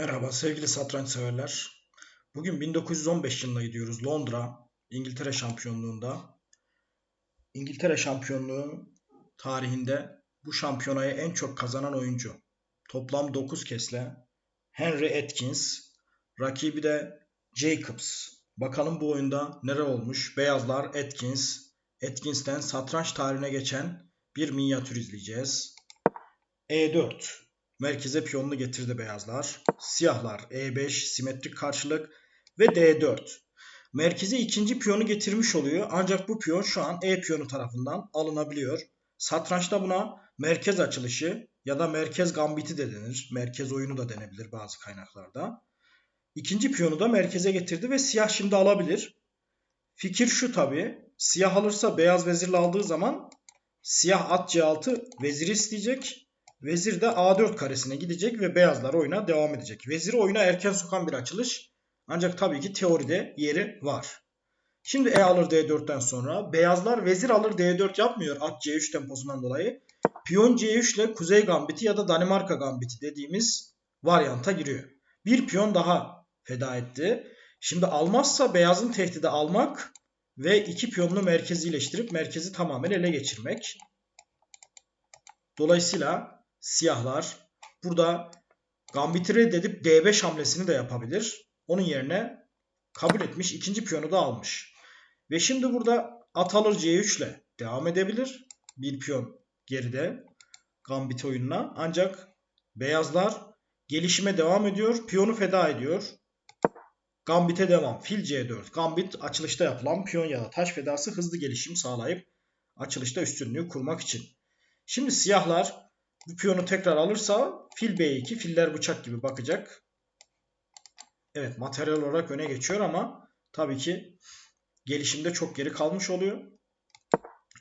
Merhaba sevgili satranç severler. Bugün 1915 yılına gidiyoruz Londra, İngiltere şampiyonluğunda. İngiltere şampiyonluğu tarihinde bu şampiyonayı en çok kazanan oyuncu. Toplam 9 kesle Henry Atkins, rakibi de Jacobs. Bakalım bu oyunda neler olmuş? Beyazlar Atkins, Atkins'ten satranç tarihine geçen bir minyatür izleyeceğiz. E4 Merkeze piyonunu getirdi beyazlar. Siyahlar E5 simetrik karşılık ve D4. Merkeze ikinci piyonu getirmiş oluyor. Ancak bu piyon şu an E piyonu tarafından alınabiliyor. Satrançta buna merkez açılışı ya da merkez gambiti de denir. Merkez oyunu da denebilir bazı kaynaklarda. İkinci piyonu da merkeze getirdi ve siyah şimdi alabilir. Fikir şu tabi. Siyah alırsa beyaz vezirle aldığı zaman siyah at C6 veziri isteyecek. Vezir de A4 karesine gidecek ve beyazlar oyuna devam edecek. Veziri oyuna erken sokan bir açılış. Ancak tabii ki teoride yeri var. Şimdi E alır D4'ten sonra beyazlar vezir alır D4 yapmıyor at C3 temposundan dolayı. Piyon C3 ile Kuzey Gambiti ya da Danimarka Gambiti dediğimiz varyanta giriyor. Bir piyon daha feda etti. Şimdi almazsa beyazın tehdidi almak ve iki piyonunu merkezileştirip merkezi tamamen ele geçirmek. Dolayısıyla siyahlar burada gambiti reddedip D5 hamlesini de yapabilir. Onun yerine kabul etmiş ikinci piyonu da almış. Ve şimdi burada at alır C3 ile devam edebilir. Bir piyon geride gambit oyununa. Ancak beyazlar gelişime devam ediyor. Piyonu feda ediyor. Gambit'e devam. Fil C4. Gambit açılışta yapılan piyon ya da taş fedası hızlı gelişim sağlayıp açılışta üstünlüğü kurmak için. Şimdi siyahlar bu piyonu tekrar alırsa fil B2 filler bıçak gibi bakacak. Evet materyal olarak öne geçiyor ama tabii ki gelişimde çok geri kalmış oluyor.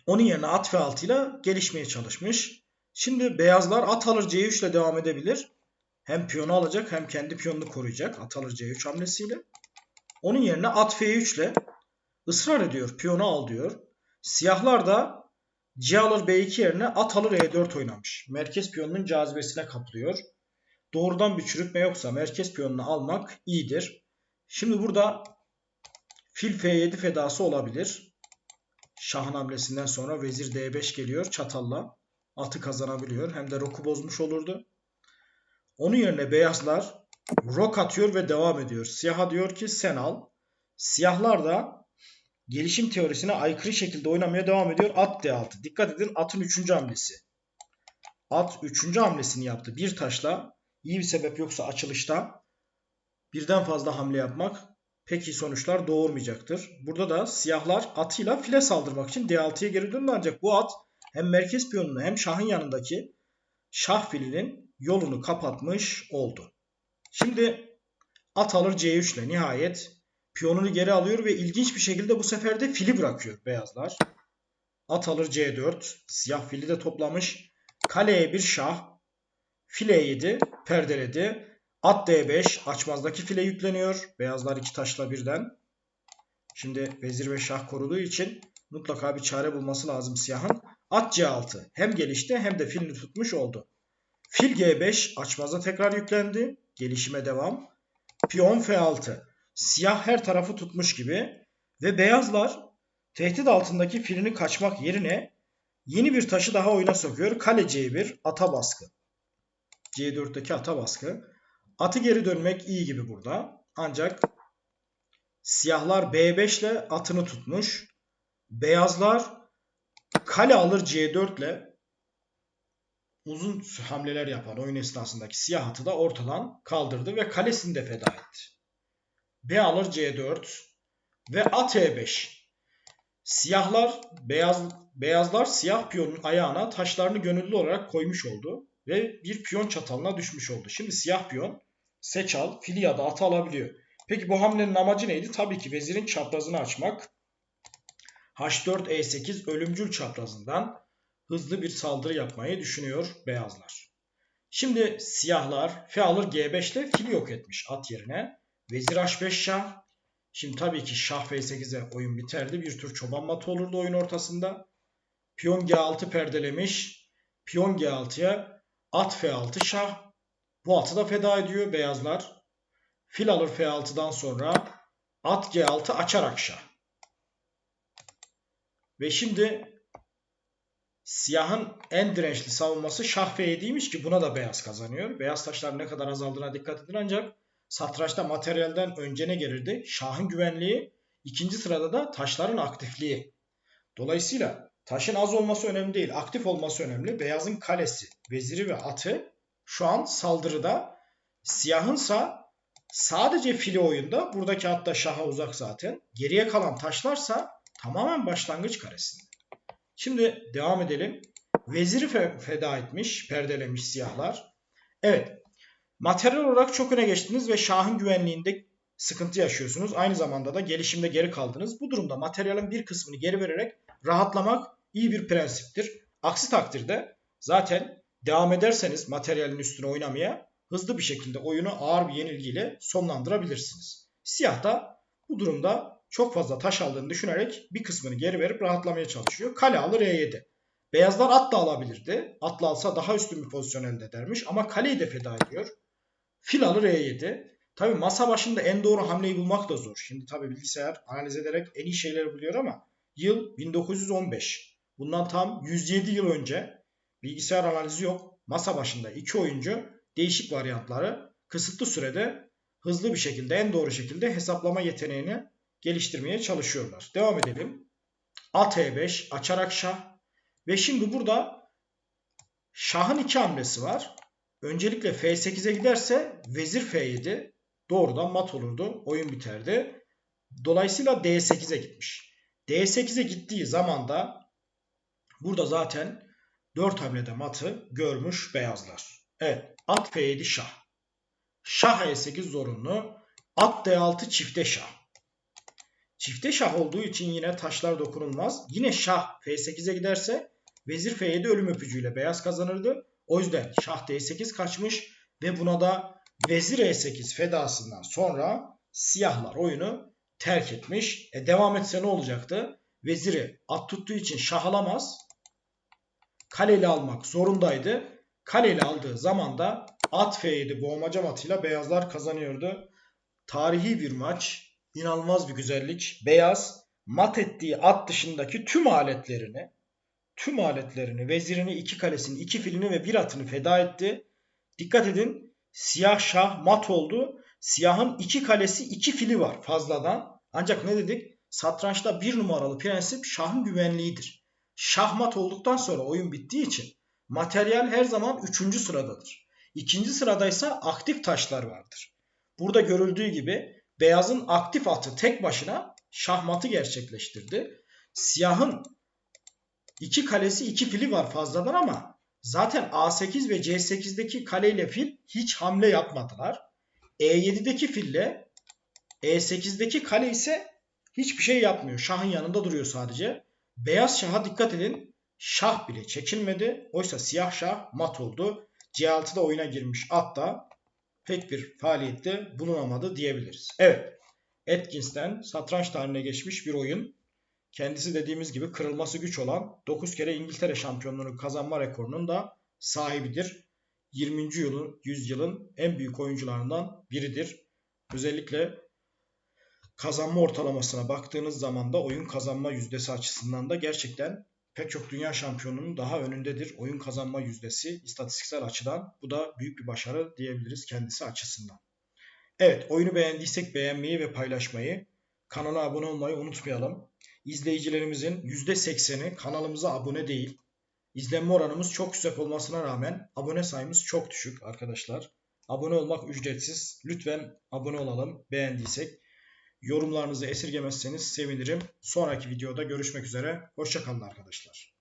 Onun yerine at F6 ile gelişmeye çalışmış. Şimdi beyazlar at alır C3 ile devam edebilir. Hem piyonu alacak hem kendi piyonunu koruyacak at alır C3 hamlesiyle. Onun yerine at F3 ile ısrar ediyor. Piyonu al diyor. Siyahlar da C alır B2 yerine at alır E4 oynamış. Merkez piyonunun cazibesine kapılıyor. Doğrudan bir çürütme yoksa merkez piyonunu almak iyidir. Şimdi burada fil F7 fedası olabilir. Şahın hamlesinden sonra vezir D5 geliyor çatalla. Atı kazanabiliyor. Hem de roku bozmuş olurdu. Onun yerine beyazlar rok atıyor ve devam ediyor. Siyaha diyor ki sen al. Siyahlar da gelişim teorisine aykırı şekilde oynamaya devam ediyor. At D6. Dikkat edin atın 3. hamlesi. At 3. hamlesini yaptı. Bir taşla iyi bir sebep yoksa açılışta birden fazla hamle yapmak pek iyi sonuçlar doğurmayacaktır. Burada da siyahlar atıyla file saldırmak için D6'ya geri döndü ancak bu at hem merkez piyonunu hem şahın yanındaki şah filinin yolunu kapatmış oldu. Şimdi at alır C3 ile nihayet piyonunu geri alıyor ve ilginç bir şekilde bu sefer de fili bırakıyor beyazlar. At alır C4. Siyah fili de toplamış. Kaleye bir şah. File 7 perdeledi. At D5 açmazdaki file yükleniyor. Beyazlar iki taşla birden. Şimdi vezir ve şah koruduğu için mutlaka bir çare bulması lazım siyahın. At C6 hem gelişti hem de filini tutmuş oldu. Fil G5 açmaza tekrar yüklendi. Gelişime devam. Piyon F6. Siyah her tarafı tutmuş gibi ve beyazlar tehdit altındaki filini kaçmak yerine yeni bir taşı daha oyuna sokuyor. Kale C1 ata baskı. C4'teki ata baskı. Atı geri dönmek iyi gibi burada. Ancak siyahlar B5 ile atını tutmuş. Beyazlar kale alır C4 ile uzun hamleler yapan oyun esnasındaki siyah atı da ortadan kaldırdı ve kalesini de feda etti. B alır C4 ve at E5. Siyahlar beyaz beyazlar siyah piyonun ayağına taşlarını gönüllü olarak koymuş oldu ve bir piyon çatalına düşmüş oldu. Şimdi siyah piyon seç al, fili ya da atı alabiliyor. Peki bu hamlenin amacı neydi? Tabii ki vezirin çaprazını açmak. H4 E8 ölümcül çaprazından hızlı bir saldırı yapmayı düşünüyor beyazlar. Şimdi siyahlar F alır G5 ile fili yok etmiş at yerine. Vezir H5 şah. Şimdi tabii ki şah F8'e oyun biterdi. Bir tür çoban matı olurdu oyun ortasında. Piyon G6 perdelemiş. Piyon G6'ya at F6 şah. Bu atı da feda ediyor beyazlar. Fil alır F6'dan sonra at G6 açarak şah. Ve şimdi siyahın en dirençli savunması şah F7'ymiş ki buna da beyaz kazanıyor. Beyaz taşlar ne kadar azaldığına dikkat edin ancak satrançta materyalden önce ne gelirdi? Şahın güvenliği, ikinci sırada da taşların aktifliği. Dolayısıyla taşın az olması önemli değil, aktif olması önemli. Beyazın kalesi, veziri ve atı şu an saldırıda. Siyahınsa sadece fili oyunda. Buradaki hatta şaha uzak zaten. Geriye kalan taşlarsa tamamen başlangıç karesinde. Şimdi devam edelim. Veziri fe feda etmiş, perdelemiş siyahlar. Evet. Materyal olarak çok öne geçtiniz ve şahın güvenliğinde sıkıntı yaşıyorsunuz. Aynı zamanda da gelişimde geri kaldınız. Bu durumda materyalin bir kısmını geri vererek rahatlamak iyi bir prensiptir. Aksi takdirde zaten devam ederseniz materyalin üstüne oynamaya hızlı bir şekilde oyunu ağır bir yenilgiyle sonlandırabilirsiniz. Siyah da bu durumda çok fazla taş aldığını düşünerek bir kısmını geri verip rahatlamaya çalışıyor. Kale alır E7. Beyazlar at da alabilirdi. Atla alsa daha üstün bir pozisyon elde edermiş ama kaleyi de feda ediyor. Fil alır E7. Tabi masa başında en doğru hamleyi bulmak da zor. Şimdi tabi bilgisayar analiz ederek en iyi şeyleri buluyor ama yıl 1915. Bundan tam 107 yıl önce bilgisayar analizi yok. Masa başında iki oyuncu değişik varyantları kısıtlı sürede hızlı bir şekilde en doğru şekilde hesaplama yeteneğini geliştirmeye çalışıyorlar. Devam edelim. At E5 açarak şah ve şimdi burada şahın iki hamlesi var. Öncelikle F8'e giderse vezir F7 doğrudan mat olurdu. Oyun biterdi. Dolayısıyla D8'e gitmiş. D8'e gittiği zaman da burada zaten 4 hamlede matı görmüş beyazlar. Evet at F7 şah. Şah E8 zorunlu. At D6 çifte şah. Çifte şah olduğu için yine taşlar dokunulmaz. Yine şah F8'e giderse vezir F7 ölüm öpücüğüyle beyaz kazanırdı. O yüzden şah D8 kaçmış ve buna da vezir E8 fedasından sonra siyahlar oyunu terk etmiş. E devam etse ne olacaktı? Veziri at tuttuğu için şah alamaz. Kaleli almak zorundaydı. Kaleli aldığı zaman da at F7 boğmaca matıyla beyazlar kazanıyordu. Tarihi bir maç. İnanılmaz bir güzellik. Beyaz mat ettiği at dışındaki tüm aletlerini tüm aletlerini, vezirini, iki kalesini, iki filini ve bir atını feda etti. Dikkat edin siyah şah mat oldu. Siyahın iki kalesi, iki fili var fazladan. Ancak ne dedik? Satrançta bir numaralı prensip şahın güvenliğidir. Şah mat olduktan sonra oyun bittiği için materyal her zaman üçüncü sıradadır. İkinci sıradaysa aktif taşlar vardır. Burada görüldüğü gibi beyazın aktif atı tek başına şahmatı gerçekleştirdi. Siyahın iki kalesi iki fili var fazladan ama zaten A8 ve C8'deki kaleyle fil hiç hamle yapmadılar. E7'deki fille E8'deki kale ise hiçbir şey yapmıyor. Şahın yanında duruyor sadece. Beyaz şaha dikkat edin. Şah bile çekilmedi. Oysa siyah şah mat oldu. C6'da oyuna girmiş at da pek bir faaliyette bulunamadı diyebiliriz. Evet. Atkins'ten satranç tarihine geçmiş bir oyun. Kendisi dediğimiz gibi kırılması güç olan 9 kere İngiltere şampiyonluğunu kazanma rekorunun da sahibidir. 20. yılın, yüzyılın en büyük oyuncularından biridir. Özellikle kazanma ortalamasına baktığınız zaman da oyun kazanma yüzdesi açısından da gerçekten pek çok dünya şampiyonunun daha önündedir. Oyun kazanma yüzdesi istatistiksel açıdan bu da büyük bir başarı diyebiliriz kendisi açısından. Evet oyunu beğendiysek beğenmeyi ve paylaşmayı, kanala abone olmayı unutmayalım. İzleyicilerimizin %80'i kanalımıza abone değil. İzlenme oranımız çok yüksek olmasına rağmen abone sayımız çok düşük arkadaşlar. Abone olmak ücretsiz. Lütfen abone olalım beğendiysek. Yorumlarınızı esirgemezseniz sevinirim. Sonraki videoda görüşmek üzere. Hoşçakalın arkadaşlar.